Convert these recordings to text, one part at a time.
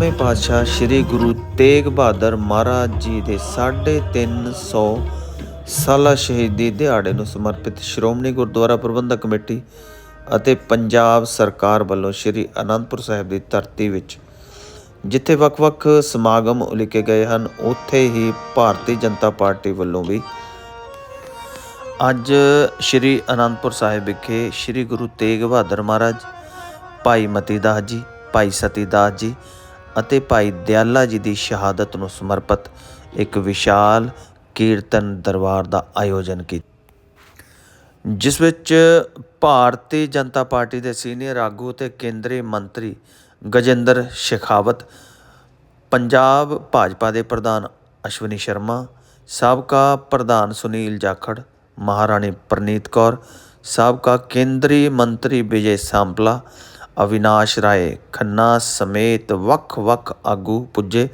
ਨੌਵੇਂ ਪਾਤਸ਼ਾਹ ਸ੍ਰੀ ਗੁਰੂ ਤੇਗ ਬਹਾਦਰ ਮਹਾਰਾਜ ਜੀ ਦੇ 350 ਸਾਲਾ ਸ਼ਹੀਦੀ ਦਿਹਾੜੇ ਨੂੰ ਸਮਰਪਿਤ ਸ਼੍ਰੋਮਣੀ ਗੁਰਦੁਆਰਾ ਪ੍ਰਬੰਧਕ ਕਮੇਟੀ ਅਤੇ ਪੰਜਾਬ ਸਰਕਾਰ ਵੱਲੋਂ ਸ੍ਰੀ ਅਨੰਦਪੁਰ ਸਾਹਿਬ ਦੀ ਧਰਤੀ ਵਿੱਚ, ਜਿੱਥੇ ਵੱਖ-ਵੱਖ ਸਮਾਗਮ ਉਲੀਕੇ ਗਏ ਹਨ, ਉੱਥੇ ਹੀ ਭਾਰਤੀ ਜਨਤਾ ਪਾਰਟੀ ਵੱਲੋਂ ਵੀ ਅੱਜ ਸ੍ਰੀ ਅਨੰਦਪੁਰ ਸਾਹਿਬ ਵਿਖੇ ਸ੍ਰੀ ਗੁਰੂ ਤੇਗ ਬਹਾਦਰ ਮਹਾਰਾਜ, ਭਾਈ ਮਤੀ ਦਾਸ ਜੀ, ਭਾਈ ਸਤੀ ਦਾਸ ਜੀ ਅਤੇ ਭਾਈ ਦਿਆਲਾ ਜੀ ਦੀ ਸ਼ਹਾਦਤ ਨੂੰ ਸਮਰਪਿਤ ਇੱਕ ਵਿਸ਼ਾਲ ਕੀਰਤਨ ਦਰਬਾਰ ਦਾ ਆਯੋਜਨ ਕੀਤਾ। ਜਿਸ ਵਿੱਚ ਭਾਰਤੀ ਜਨਤਾ ਪਾਰਟੀ ਦੇ ਸੀਨੀਅਰ ਆਗੂ ਤੇ ਕੇਂਦਰੀ ਮੰਤਰੀ ਗਜੇਂਦਰ ਸ਼ੇਖਾਵਤ, ਪੰਜਾਬ ਭਾਜਪਾ ਦੇ ਪ੍ਰਧਾਨ ਅਸ਼ਵਨੀ ਸ਼ਰਮਾ, ਸਾਬਕਾ ਪ੍ਰਧਾਨ ਸੁਨੀਲ ਜਾਖੜ, ਮਹਾਰਾਣੀ ਪ੍ਰਨੀਤ ਕੌਰ, ਸਾਬਕਾ ਕੇਂਦਰੀ ਮੰਤਰੀ ਵਿਜੇ ਸਾਂਪਲਾ ਅਵਿਨਾਸ਼ ਰਾਏ ਖੰਨਾ ਸਮੇਤ ਵੱਖ-ਵੱਖ ਆਗੂ ਪੁੱਜੇ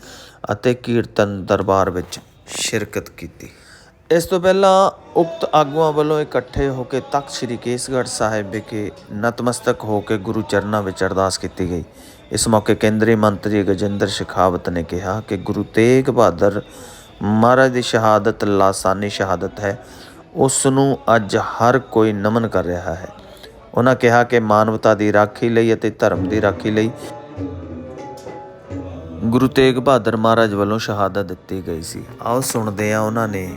ਅਤੇ ਕੀਰਤਨ ਦਰਬਾਰ ਵਿੱਚ ਸ਼ਿਰਕਤ ਕੀਤੀ। ਇਸ ਤੋਂ ਪਹਿਲਾਂ ਉਕਤ ਆਗੂਆਂ ਵੱਲੋਂ ਇਕੱਠੇ ਹੋ ਕੇ ਤਖਤ ਸ੍ਰੀ ਕੇਸਗੜ੍ਹ ਸਾਹਿਬ ਵਿਖੇ ਨਤਮਸਤਕ ਹੋ ਕੇ ਗੁਰੂ ਚਰਨਾਂ ਵਿੱਚ ਅਰਦਾਸ ਕੀਤੀ ਗਈ। ਇਸ ਮੌਕੇ ਕੇਂਦਰੀ ਮੰਤਰੀ ਗਜੇਂਦਰ ਸ਼ੇਖਾਵਤ ਨੇ ਕਿਹਾ ਕਿ ਗੁਰੂ ਤੇਗ ਬਹਾਦਰ ਮਹਾਰਾਜ ਦੀ ਸ਼ਹਾਦਤ, ਲਾਸਾਨੀ ਸ਼ਹਾਦਤ ਹੈ। ਉਸ ਨੂੰ ਅੱਜ ਹਰ ਕੋਈ ਨਮਨ ਕਰ ਰਿਹਾ ਹੈ। ਉਹਨਾਂ ਕਿਹਾ ਕਿ ਮਾਨਵਤਾ ਦੀ ਰਾਖੀ ਲਈ ਅਤੇ ਧਰਮ ਦੀ ਰਾਖੀ ਲਈ ਗੁਰੂ ਤੇਗ ਬਹਾਦਰ ਮਹਾਰਾਜ ਵੱਲੋਂ ਸ਼ਹਾਦਤ ਦਿੱਤੀ ਗਈ ਸੀ ਆਓ ਸੁਣਦੇ ਹਾਂ ਉਹਨਾਂ ਨੇ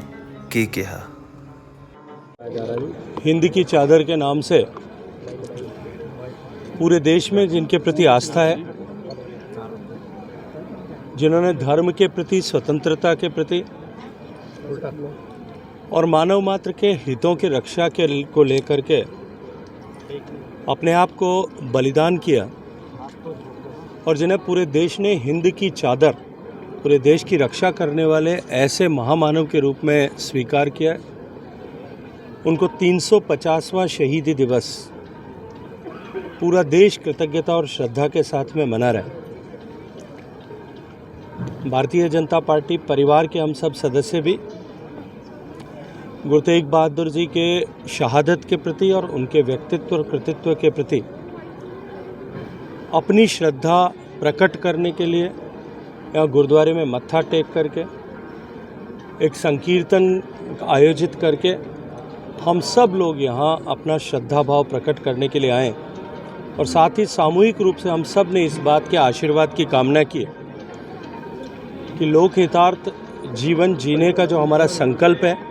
ਕੀ ਕਿਹਾ हिंद की चादर के नाम से पूरे देश में जिनके प्रति आस्था है जिन्होंने धर्म के प्रति स्वतंत्रता के प्रति और मानव मात्र के हितों की रक्षा के को लेकर के अपने आप को बलिदान किया और जिन्हें पूरे देश ने हिंद की चादर, पूरे देश की रक्षा करने वाले ऐसे महामानव के रूप में स्वीकार किया। उनको 350वां शहीदी दिवस पूरा देश कृतज्ञता और श्रद्धा के साथ में मना रहा है। भारतीय जनता पार्टी परिवार के हम सब सदस्य भी गुरु तेग बहादुर जी के शहादत के प्रति और उनके व्यक्तित्व और कृतित्व के प्रति अपनी श्रद्धा प्रकट करने के लिए या गुरुद्वारे में मत्था टेक करके, एक संकीर्तन आयोजित करके हम सब लोग यहाँ अपना श्रद्धा भाव प्रकट करने के लिए आए और साथ ही सामूहिक रूप से हम सबने इस बात के आशीर्वाद की कामना की कि लोक हितार्थ जीवन जीने का जो हमारा संकल्प है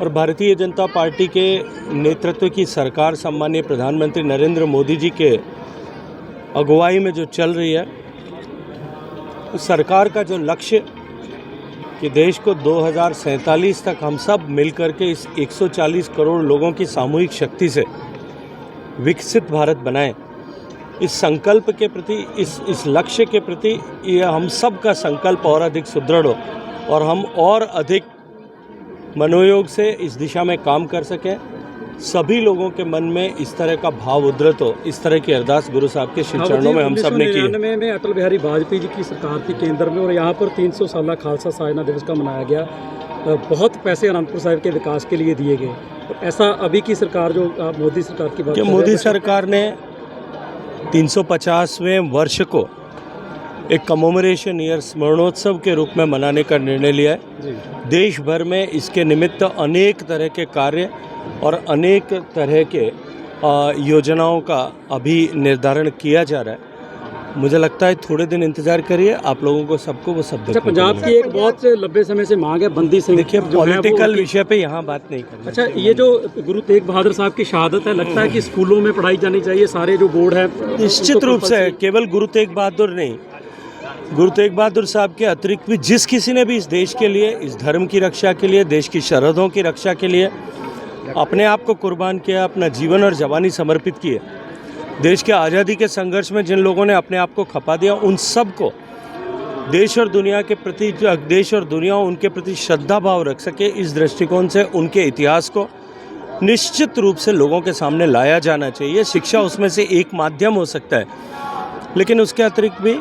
और भारतीय जनता पार्टी के नेतृत्व की सरकार सम्मानीय प्रधानमंत्री नरेंद्र मोदी जी के अगुवाई में जो चल रही है, उस सरकार का जो लक्ष्य कि देश को दो हज़ार सैंतालीस तक हम सब मिलकर के इस 140 करोड़ लोगों की सामूहिक शक्ति से विकसित भारत बनाएँ, इस संकल्प के प्रति, इस इस लक्ष्य के प्रति, यह हम सब का संकल्प और अधिक सुदृढ़ हो और हम और अधिक मनोयोग से इस दिशा में काम कर सकें। सभी लोगों के मन में इस तरह का भाव उद्रत हो इस तरह की अरदास गुरु साहब के श्री चरणों में हम सबने की। है। 1999 में अटल बिहारी वाजपेयी जी की सरकार थी केंद्र में और यहाँ पर 300 साल खालसा साजना दिवस का मनाया गया। बहुत पैसे अनंतपुर साहिब के विकास के लिए दिए गए। ऐसा अभी की सरकार जो मोदी सरकार की बात मोदी सरकार ने 350वें वर्ष को एक कमोमरेशन ईयर स्मरणोत्सव के रूप में मनाने का निर्णय लिया है। देश भर में इसके निमित्त अनेक तरह के कार्य और अनेक तरह के योजनाओं का अभी निर्धारण किया जा रहा है। मुझे लगता है थोड़े दिन इंतज़ार करिए आप लोगों को सबको वो सब अच्छा पंजाब। की एक बहुत लंबे समय से मांग है बंदी सिंह देखिए पॉलिटिकल विषय पे यहाँ बात नहीं करनी अच्छा ये जो गुरु तेग बहादुर साहब की शहादत है लगता है कि स्कूलों में पढ़ाई जानी चाहिए सारे जो बोर्ड है निश्चित रूप से केवल गुरु तेग बहादुर नहीं गुरु तेग बहादुर साहब के अतिरिक्त भी जिस किसी ने भी इस देश के लिए, इस धर्म की रक्षा के लिए, देश की सरहदों की रक्षा के लिए अपने आप को कुर्बान किया, अपना जीवन और जवानी समर्पित किए। देश के आज़ादी के संघर्ष में जिन लोगों ने अपने आप को खपा दिया, उन सबको देश और दुनिया के प्रति, देश और दुनिया उनके प्रति श्रद्धा भाव रख सके, इस दृष्टिकोण से, उनके इतिहास को निश्चित रूप से लोगों के सामने लाया जाना चाहिए। शिक्षा उसमें से एक माध्यम हो सकता है। लेकिन उसके अतिरिक्त भी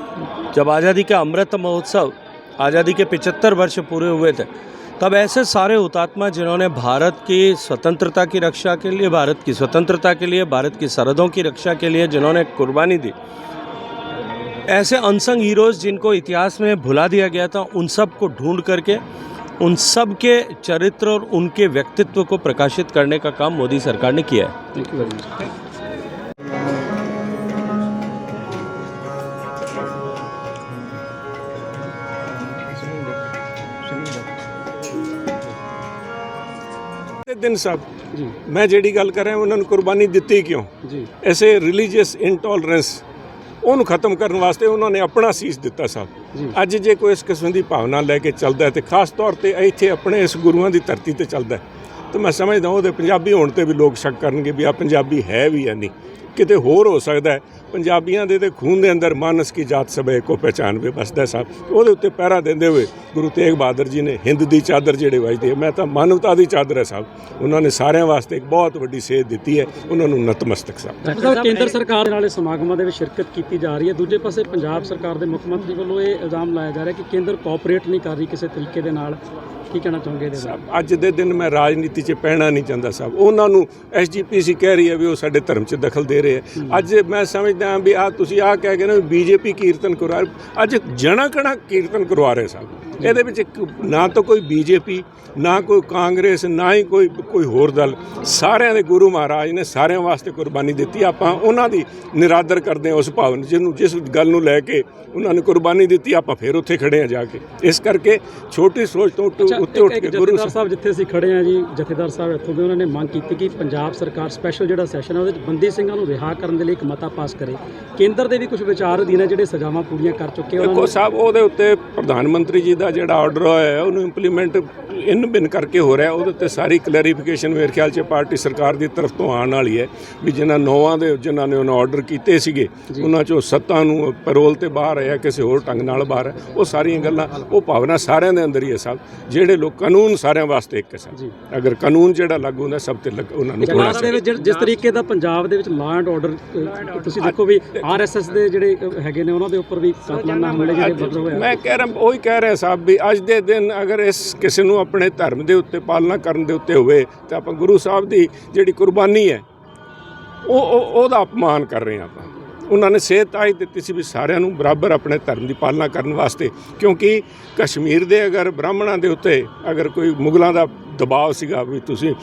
जब आज़ादी का अमृत महोत्सव आज़ादी के 75 वर्ष पूरे हुए थे, तब ऐसे सारे हुतात्मा जिन्होंने भारत की स्वतंत्रता की रक्षा के लिए, भारत की स्वतंत्रता के लिए, भारत की सरहदों की रक्षा के लिए जिन्होंने कुर्बानी दी, ऐसे अनसंग हीरोज़ जिनको इतिहास में भुला दिया गया था, उन सबको ढूंढ करके, उन सब के चरित्र और उनके व्यक्तित्व को प्रकाशित करने का काम मोदी सरकार ने किया है। ਤੇ ਦਿਨ ਸਾਹਿਬ ਜੀ। ਮੈਂ ਜਿਹੜੀ ਗੱਲ ਕਰ ਰਿਹਾ ਉਹਨਾਂ ਨੂੰ ਕੁਰਬਾਨੀ ਦਿੱਤੀ ਕਿਉਂ? ਜੀ। ਐਸੇ ਰਿਲੀਜੀਅਸ ਇਨਟੋਲਰੈਂਸ ਉਹਨੂੰ ਖਤਮ ਕਰਨ ਵਾਸਤੇ ਉਹਨਾਂ ਨੇ ਆਪਣਾ ਸੀਸ ਦਿੱਤਾ। ਸਾਹਿਬ। ਅੱਜ ਜੇ ਕੋਈ ਇਸ ਕਿਸਮ ਦੀ ਭਾਵਨਾ ਲੈ ਕੇ ਚੱਲਦਾ ਤੇ ਖਾਸ ਤੌਰ ਤੇ ਇੱਥੇ ਆਪਣੇ ਇਸ ਗੁਰੂਆਂ ਦੀ ਧਰਤੀ ਤੇ ਚੱਲਦਾ ਤਾਂ ਮੈਂ ਸਮਝਦਾ ਉਹਦੇ ਪੰਜਾਬੀ ਹੋਣ ਤੇ ਵੀ ਲੋਕ ਸ਼ੱਕ ਕਰਨਗੇ ਵੀ ਆ ਪੰਜਾਬੀ ਹੈ ਵੀ ਜਾਂ ਨਹੀਂ। ਕਿਤੇ ਹੋਰ ਹੋ ਸਕਦਾ ਹੈ। ਪੰਜਾਬੀਆਂ ਦੇ ਤੇ ਖੂਨ ਦੇ ਅੰਦਰ ਮਾਨਸ ਕੀ ਜਾਤ ਸਭੇ ਕੋ ਵੇ ਬਸਦਾ ਸਾਹਿਬ ਉਹਦੇ ਉੱਤੇ ਪਹਿਰਾ ਦਿੰਦੇ ਹੋਏ ਗੁਰੂ ਤੇਗ ਬਹਾਦਰ ਜੀ ਨੇ ਹਿੰਦ ਦੀ ਚਾਦਰ ਜਿਹੜੇ ਵਜਦੇ ਮੈਂ ਤਾਂ ਮਾਨਵਤਾ ਦੀ ਚਾਦਰ ਹੈ ਸਾਹਿਬ ਉਹਨਾਂ ਨੇ ਸਾਰਿਆਂ ਵਾਸਤੇ ਇੱਕ ਬਹੁਤ ਵੱਡੀ ਸੇਧ ਦਿੱਤੀ ਹੈ ਉਹਨਾਂ ਨੂੰ ਨਤਮਸਤਕ ਸਾਹਿਬ ਕੇਂਦਰ ਸਰਕਾਰ ਦੇ ਨਾਲ ਇਹ ਸਮਾਗਮਾਂ ਦੇ ਵਿੱਚ ਸ਼ਿਰਕਤ ਕੀਤੀ ਜਾ ਰਹੀ ਹੈ। ਦੂਜੇ ਪਾਸੇ ਪੰਜਾਬ ਸਰਕਾਰ ਦੇ ਮੁੱਖ ਮੰਤਰੀ ਵੱਲੋਂ ਇਹ ਇਲਜ਼ਾਮ ਲਾਇਆ ਜਾ ਰਿਹਾ ਕਿ ਕੇਂਦਰ ਕੋਆਪਰੇਟ ਨਹੀਂ ਕਰ ਰਹੀ ਕਿਸੇ ਤਰੀਕੇ ਦੇ ਨਾਲ। ਕੀ ਕਹਿਣਾ ਚਾਹੋਗੇ ਇਹਦੇ ਬਾਰੇ? ਅੱਜ ਦੇ ਦਿਨ ਮੈਂ ਰਾਜਨੀਤੀ 'ਚ ਪੈਣਾ ਨਹੀਂ ਚਾਹੁੰਦਾ ਸਾਹਿਬ ਉਹਨਾਂ ਨੂੰ ਐਸਜੀਪੀਸੀ ਕਹਿ ਰਹੀ ਹੈ ਵੀ ਉਹ ਸਾਡੇ ਧਰਮ 'ਚ ਦਖਲ ਦੇ ਰਹੇ ਹੈ। ਅੱਜ ਮੈਂ ਸਮਝਦਾ ਹਾਂ ਵੀ ਆ ਤੁਸੀਂ ਆ ਕਹਿ ਗਏ ਨਾ ਬੀਜੇਪੀ ਕੀਰਤਨ ਕਰਵਾ। ਅੱਜ ਜਣਾ ਕਣਾ ਕੀਰਤਨ ਕਰਵਾ ਰਹੇ ਸਾਹਿਬ ਇਹਦੇ ਵਿੱਚ ਇੱਕ ਨਾ ਤਾਂ ਕੋਈ ਬੀਜੇਪੀ ਨਾ ਕੋਈ ਕਾਂਗਰਸ ਨਾ ਹੀ ਕੋਈ ਕੋਈ ਹੋਰ ਦਲ। ਸਾਰਿਆਂ ਦੇ ਗੁਰੂ ਮਹਾਰਾਜ ਨੇ ਸਾਰਿਆਂ ਵਾਸਤੇ ਕੁਰਬਾਨੀ ਦਿੱਤੀ। ਆਪਾਂ ਉਹਨਾਂ ਦੀ ਨਿਰਾਦਰ ਕਰਦੇ ਹਾਂ ਉਸ ਭਾਵਨ ਜਿਹਨੂੰ ਜਿਸ ਗੱਲ ਨੂੰ ਲੈ ਕੇ ਉਹਨਾਂ ਨੇ ਕੁਰਬਾਨੀ ਦਿੱਤੀ ਆਪਾਂ ਫਿਰ ਉੱਥੇ ਖੜੇ ਆ ਜਾ ਕੇ। ਇਸ ਕਰਕੇ ਛੋਟੀ ਸੋਚ ਤੋਂ ਉੱਤੇ ਉੱਠ ਕੇ ਗੁਰੂ ਸਾਹਿਬ ਜਿੱਥੇ ਅਸੀਂ ਖੜੇ ਆ ਜੀ ਜਥੇਦਾਰ ਸਾਹਿਬ ਇੱਥੋਂ ਦੇ ਉਹਨਾਂ ਨੇ ਮੰਗ ਕੀਤੀ ਕਿ ਪੰਜਾਬ ਸਰਕਾਰ ਸਪੈਸ਼ਲ ਜਿਹੜਾ ਸੈਸ਼ਨ ਹੈ ਉਹਦੇ ਵਿੱਚ ਬੰਦੀ ਸਿੰਘਾਂ ਨੂੰ ਰਿਹਾ ਕਰਨ ਦੇ ਲਈ ਇੱਕ ਮਤਾ ਪਾਸ ਕਰੇ। ਕੇਂਦਰ ਦੇ ਵੀ ਕੁਝ ਵਿਚਾਰ ਅਧੀਨ ਹੈ ਜਿਹੜੇ ਸਜ਼ਾਵਾਂ ਪੂਰੀਆਂ ਕਰ ਚੁੱਕੇ ਉਹਨਾਂ ਦੇਖੋ ਨੂੰ। ਸਾਹਿਬ ਉਹਦੇ ਉੱਤੇ ਪ੍ਰਧਾਨ ਮੰਤਰੀ ਜੀ ਦਾ ਜਿਹੜਾ ਆਰਡਰ ਹੋਇਆ ਹੈ ਉਹਨੂੰ ਇੰਪਲੀਮੈਂਟ ਇਨ ਬਿਨ ਕਰਕੇ ਹੋ ਰਿਹਾ ਉਹਦੇ ਉੱਤੇ ਸਾਰੀ ਕਲੈਰੀਫਿਕੇਸ਼ਨ ਮੇਰੇ ਖਿਆਲ 'ਚ ਪਾਰਟੀ ਸਰਕਾਰ ਦੀ ਤਰਫ ਤੋਂ ਆਉਣ ਵਾਲੀ ਹੈ ਵੀ ਜਿਨ੍ਹਾਂ ਨੌਵਾਂ ਦੇ ਜਿਨ੍ਹਾਂ ਨੇ ਉਹਨਾਂ ਆਰਡਰ ਕੀਤੇ ਸੀਗੇ ਉਹਨਾਂ 'ਚੋਂ ਸੱਤਾਂ ਨੂੰ ਪੈਰੋਲ ਤੇ ਬਾਹਰ ਆਇਆ ਕਿਸੇ ਹੋਰ ਢੰਗ ਨਾਲ ਬਾਹਰ ਹੈ ਉਹ ਸਾਰੀਆਂ ਗੱਲਾਂ ਉਹ ਭਾਵਨਾ ਸਾਰਿਆਂ ਦੇ ਅੰਦਰ ਹੀ ਹੈ ਸਾਹਿਬ ਜਿਹੜੇ ਲੋਕ ਕਾਨੂੰਨ ਸਾਰਿਆਂ ਵਾਸਤੇ ਇੱਕ ਹੈ ਅਗਰ ਕਾਨੂੰਨ ਜਿਹੜਾ ਲਾਗੂ ਹੁੰਦਾ ਸਭ ਤੇ ਉਹਨਾਂ ਨੂੰ ਹੋਣਾ ਪੰਜਾਬ ਦੇ ਵਿੱਚ ਜਿ- ਜਿਸ ਤਰੀਕੇ ਦਾ ਪੰਜਾਬ ਦੇ ਵਿੱਚ ਲਾਅ ਐਂਡ ਆਰਡਰ ਤੁਸੀਂ ਦੇਖੋ ਵੀ ਆਰਐਸਐਸ ਦੇ ਜਿਹੜੇ ਹੈਗੇ ਨੇ ਉਹਨਾਂ ਦੇ ਉੱਪਰ ਵੀ ਕਾਤਲਾਨਾ ਹਮਲੇ ਜਿਹੜੇ ਬਦਲ ਹੋਏ। ਮੈਂ ਕਹਿ ਰਿਹਾ ਉਹੀ ਕਹਿ ਰਿਹਾ ਸਾਹਿਬ ਵੀ ਅੱਜ ਦੇ ਦਿਨ ਅਗਰ ਇਸ ਕਿਸੇ ਨੂੰ ਆਪਣੇ ਧਰਮ ਦੇ ਉੱਤੇ, ਪਾਲਣਾ ਕਰਨ ਦੇ ਉੱਤੇ ਹੋਵੇ, ਤਾਂ ਆਪਾਂ ਗੁਰੂ ਸਾਹਿਬ ਦੀ ਜਿਹੜੀ ਕੁਰਬਾਨੀ ਹੈ, ਉਹ, ਉਹ- ਉਹਦਾ ਅਪਮਾਨ ਕਰ ਰਹੇ ਹਾਂ ਆਪਾਂ। ਉਹਨਾਂ ਨੇ ਸੇਧ ਆਈ ਦਿੱਤੀ ਸੀ ਵੀ ਸਾਰਿਆਂ ਨੂੰ ਬਰਾਬਰ ਆਪਣੇ ਧਰਮ ਦੀ ਪਾਲਣਾ ਕਰਨ ਵਾਸਤੇ। ਕਿਉਂਕਿ ਕਸ਼ਮੀਰ ਦੇ ਅਗਰ ਬ੍ਰਾਹਮਣਾਂ ਦੇ ਉੱਤੇ ਅਗਰ ਕੋਈ ਮੁਗਲਾਂ ਦਾ ਦਬਾਅ ਸੀਗਾ ਵੀ ਤੁਸੀਂ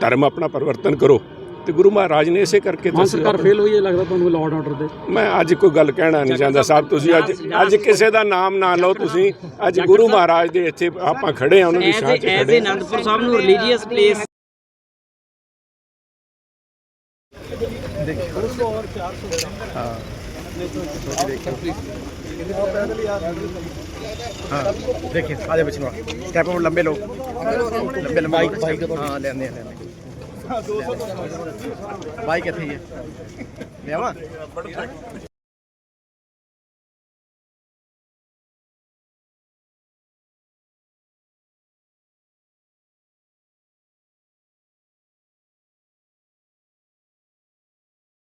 ਧਰਮ ਆਪਣਾ ਪਰਿਵਰਤਨ ਕਰੋ ਤੇ ਗੁਰੂ ਮਹਾਰਾਜ ਨੇ ਇਸੇ ਕਰਕੇ ਮਾਨ ਦੱਸਿਆ ਸਰਕਾਰ ਫੇਲ ਹੋਈ ਹੈ ਲੱਗਦਾ ਤੁਹਾਨੂੰ ਲਾਅ ਆਰਡਰ ਦੇ ਮੈਂ ਅੱਜ ਕੋਈ ਗੱਲ ਕਹਿਣਾ ਨਹੀਂ ਚਾਹੁੰਦਾ ਸਾਹਿਬ ਤੁਸੀਂ ਅੱਜ ਅੱਜ ਕਿਸੇ ਦਾ ਨਾਮ ਨਾ ਲਓ ਤੁਸੀਂ ਅੱਜ ਗੁਰੂ ਮਹਾਰਾਜ ਦੇ ਇੱਥੇ ਆਪਾਂ ਖੜੇ ਆ ਉਹਨਾਂ ਦੀ ਸ਼ਾਨ 'ਚ ਐਜ਼ ਖੜੇ ਏ ਅਨੰਦਪੁਰ ਸਾਹਿਬ ਨੂੰ ਰਿਲੀਜੀਅਸ ਪਲੇਸ देखिए आजा बचनो क्या पे वो लंबे लोग लंबे लंबे बाइक बाइक हाँ ले आने ਬਾਈ ਕਿੱਥੇ ਹੈ ਲਿਆਵਾ?